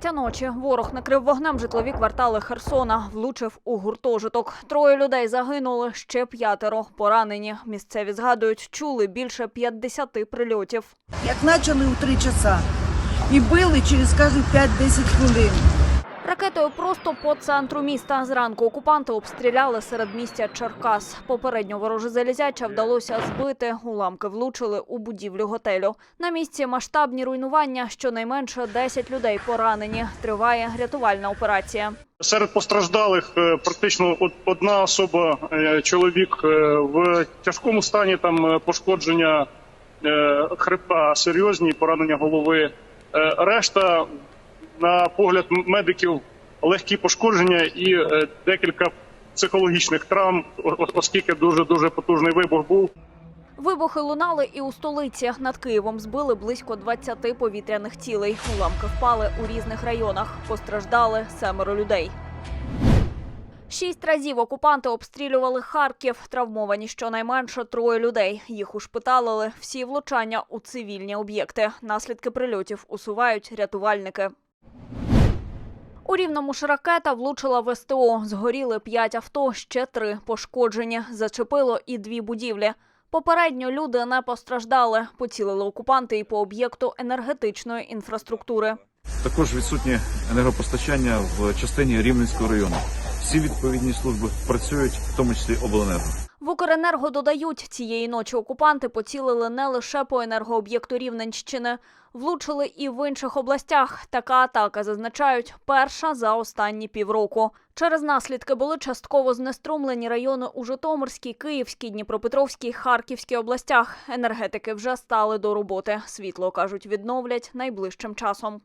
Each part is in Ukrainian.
Третя ночі ворог накрив вогнем житлові квартали Херсона, влучив у гуртожиток. Троє людей загинули, ще п'ятеро поранені. Місцеві згадують, чули більше 50 прильотів. Як почали у три часа і били через кажуть 5-10 хвилин. Ракетою просто по центру міста. Зранку окупанти обстріляли середмістя Черкас. Попередньо вороже залізяча вдалося збити. Уламки влучили у будівлю готелю. На місці масштабні руйнування. Щонайменше 10 людей поранені. Триває рятувальна операція. Серед постраждалих е, практично одна особа, е, чоловік е, в тяжкому стані, там пошкодження хребта, серйозні поранення голови. Решта, на погляд медиків, легкі пошкодження і е, декілька психологічних травм, оскільки дуже дуже потужний вибух був. Вибухи лунали і у столиці. Над Києвом збили близько 20 повітряних цілей. Уламки впали у різних районах. Постраждали семеро людей. Шість разів окупанти обстрілювали Харків. Травмовані щонайменше троє людей. Їх ушпиталили. Всі влучання у цивільні об'єкти. Наслідки прильотів усувають рятувальники. У рівному ж ракета влучила в СТО. Згоріли п'ять авто, ще три пошкоджені. Зачепило і дві будівлі. Попередньо люди не постраждали. Поцілили окупанти і по об'єкту енергетичної інфраструктури. Також відсутнє енергопостачання в частині Рівненського району. Всі відповідні служби працюють, в тому числі обленерго. Укренерго додають, цієї ночі окупанти поцілили не лише по енергооб'єкту Рівненщини, влучили і в інших областях. Така атака зазначають перша за останні півроку. Через наслідки були частково знеструмлені райони у Житомирській, Київській, Дніпропетровській, Харківській областях. Енергетики вже стали до роботи. Світло кажуть, відновлять найближчим часом.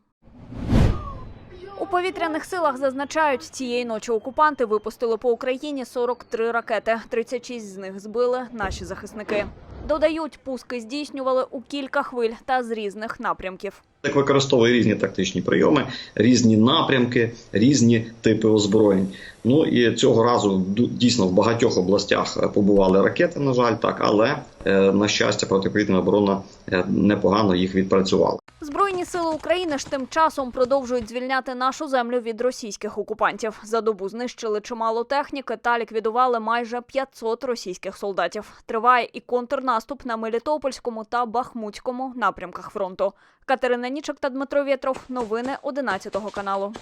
Повітряних силах зазначають, цієї ночі окупанти випустили по Україні 43 ракети. 36 з них збили наші захисники. Додають, пуски здійснювали у кілька хвиль та з різних напрямків. Так використовує різні тактичні прийоми, різні напрямки, різні типи озброєнь. Ну і цього разу дійсно в багатьох областях е, побували ракети, на жаль, так, але е, на щастя, протиповітряна оборона е, непогано їх відпрацювала. Збройні сили України ж тим часом продовжують звільняти нашу землю від російських окупантів. За добу знищили чимало техніки та ліквідували майже 500 російських солдатів. Триває і контрнаступ на Мелітопольському та Бахмутському напрямках фронту. Катерина Нічок та Дмитро Вєтров. Новини 11 каналу.